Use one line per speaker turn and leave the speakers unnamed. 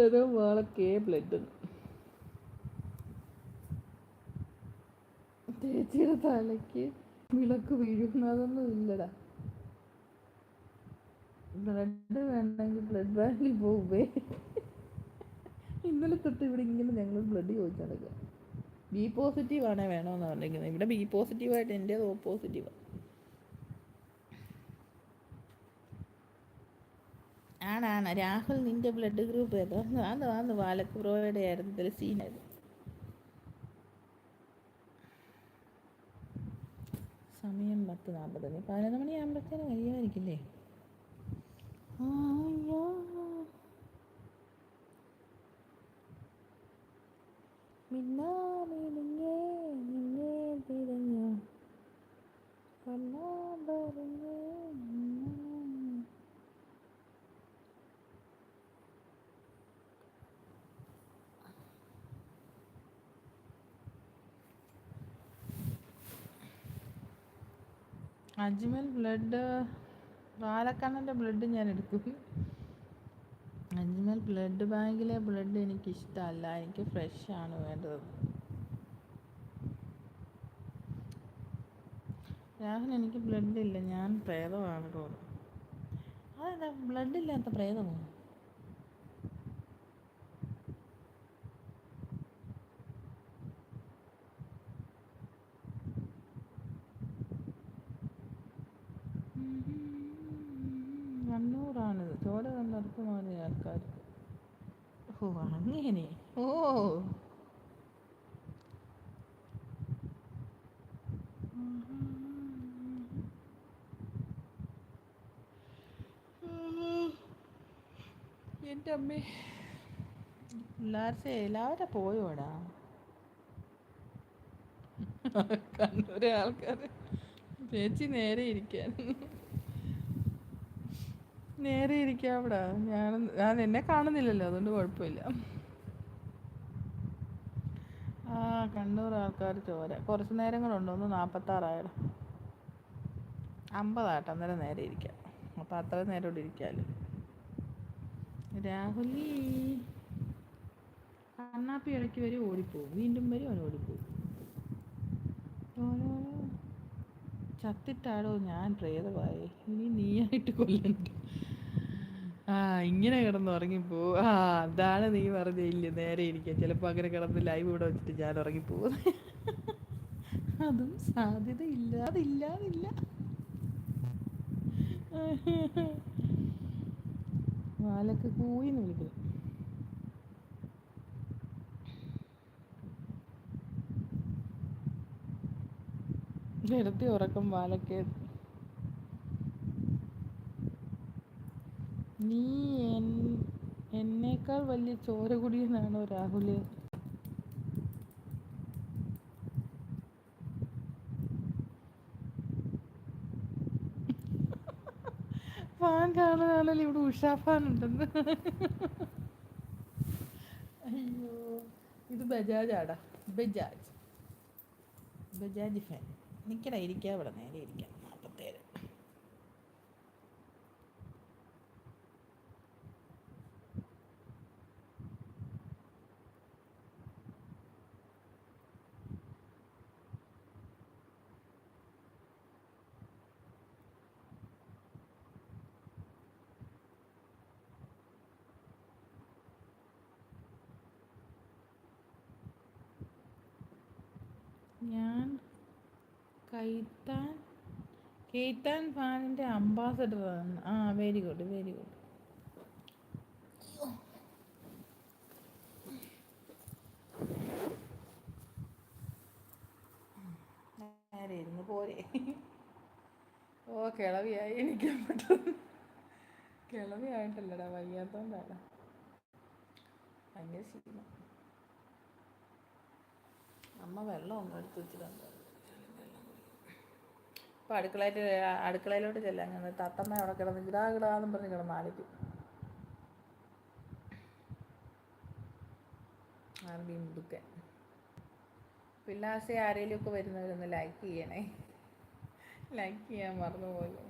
തരം വാളക്കേ ബ്ലഡ് ചേച്ചിയുടെ തലയ്ക്ക് വിളക്ക് വീഴുന്നതൊന്നും ഇല്ലടാ. ബ്ലഡ് വേണമെങ്കിൽ ബ്ലഡ് ബാങ്കിൽ പോവേ. ഇന്നലെ തൊട്ട് ഇവിടെ ഇങ്ങനെ ഞങ്ങൾ ബ്ലഡ് ചോദിച്ചു നടക്കുക ബി പോസിറ്റീവ് ആണേ വേണമെന്ന് പറഞ്ഞിരിക്കുന്നത് ഇവിടെ ബി പോസിറ്റീവായിട്ട് എന്റെ ഓ പോസിറ്റീവാണ് ആണാണ് രാഹുൽ നിന്റെ ബ്ലഡ് ഗ്രൂപ്പ് ഏതോ? ആന്ന് ആന്ന് വാലക്ക് ബ്രോയുടെ ആയിരുന്നു ഇതിൽ സീനായിരുന്നു സമയം പത്ത് നാൽപ്പത്തഞ്ച് പതിനൊന്ന് മണിയാകുമ്പോഴത്തേനും കഴിയുമായിരിക്കില്ലേ? മിന്നാ. അജ്മൽ ബ്ലഡ് പാലക്കണ്ണന്റെ ബ്ലഡ് ഞാൻ എടുക്കും. അജ്മൽ ബ്ലഡ് ബാങ്കിലെ ബ്ലഡ് എനിക്ക് ഇഷ്ടമല്ല എനിക്ക് ഫ്രഷ് ആണ് വേണ്ടത്. രാഹുൽ എനിക്ക് ബ്ലഡ് ഇല്ല. ഞാൻ പ്രേതമാണ് തോന്നുന്നു. അതെന്താ? ബ്ലഡ് ഇല്ലാത്ത പ്രേതമോ? ഓ അങ്ങനെ ഓ. എന്റെ അമ്മേ പിള്ളേർച്ച എല്ലാവരും പോയോടാ. കണ്ണൂരെ ആൾക്കാർ ചേച്ചി നേരെ ഇരിക്കാൻ. നേരെ ഇരിക്കാം ഞാൻ ഞാൻ എന്നെ കാണുന്നില്ലല്ലോ അതുകൊണ്ട് കുഴപ്പമില്ല. ആ കണ്ണൂർ ആൾക്കാർ ചോര. കുറച്ച് നേരം കൂടെ ഉണ്ട് ഒന്ന് നാൽപ്പത്താറായാലും അമ്പതാട്ടോ അന്നേരം നേരെ ഇരിക്കാം. അപ്പം അത്ര നേരം ഇവിടെ ഇരിക്കാമല്ലോ രാഹുലി. കണ്ണാപ്പി ഇടയ്ക്ക് വരെ ഓടിപ്പോവും വീണ്ടും വരും അവൻ ഓടിപ്പോവും ചത്തിട്ടാടോ ഞാൻ പ്രേതമായി ഇനി നീയായിട്ട് കൊല്ലണ്ട. ആ ഇങ്ങനെ കിടന്ന് ഉറങ്ങിപ്പോ. ആ അതാണ് നീ പറഞ്ഞില്ല നേരെ ഇരിക്കുക ചിലപ്പോ അങ്ങനെ കിടന്ന് ലൈവ് ഇവിടെ വെച്ചിട്ട് ഞാൻ ഉറങ്ങിപ്പോകും അതും സാധ്യത ഇല്ലാതില്ലാതില്ല വാലൊക്കെ കൂയിന്ന് വിളിക്കുന്നു. കിടത്തി ഉറക്കം വാലൊക്കെ നീ എന്നേക്കാൾ വലിയ ചോര കുടിയെന്നാണോ രാഹുൽ? ഫാൻ കാണുകയാണല്ലോ ഇവിടെ ഉഷാ ഫാൻ ഉണ്ടെന്ന്. അയ്യോ ഇത് ബജാജ് ആടാ ബജാജ്. ബജാജ് ഫാൻ. നിൽക്കട ഇരിക്കാം ഇവിടെ നേരെ ഇരിക്കാം നാൽപ്പത്തേഴ് ഞാൻ കൈത്താൻ കെയ്ത്താൻ ഫാനിന്റെ അംബാസഡറാണ് ആ വെരി ഗുഡ് വെരി ഗുഡ് നേരെ ഇരുന്ന് പോരെ. ഓ കിളവിയായി എനിക്ക് കിളവിയായിട്ടല്ലടാ വയ്യാത്തോണ്ടാടാ. ഭയങ്കര ശീലം അമ്മ വെള്ളം ഒന്നും എടുത്ത് വെച്ചിട്ടുണ്ട് ഇപ്പം അടുക്കളയിട്ട് അടുക്കളയിലോട്ട് ചെല്ലാൻ ഞാൻ തത്തമ്മ അവിടെ കിടന്ന് കിടാ കിടാന്നും പറഞ്ഞ് കിടന്ന് ആലിക്കും ആർബി മുടുക്കൻ ആരെങ്കിലും ഒക്കെ വരുന്നവരൊന്ന് ലൈക്ക് ചെയ്യണേ. ലൈക്ക് ചെയ്യാൻ മറന്നുപോയല്ലോ.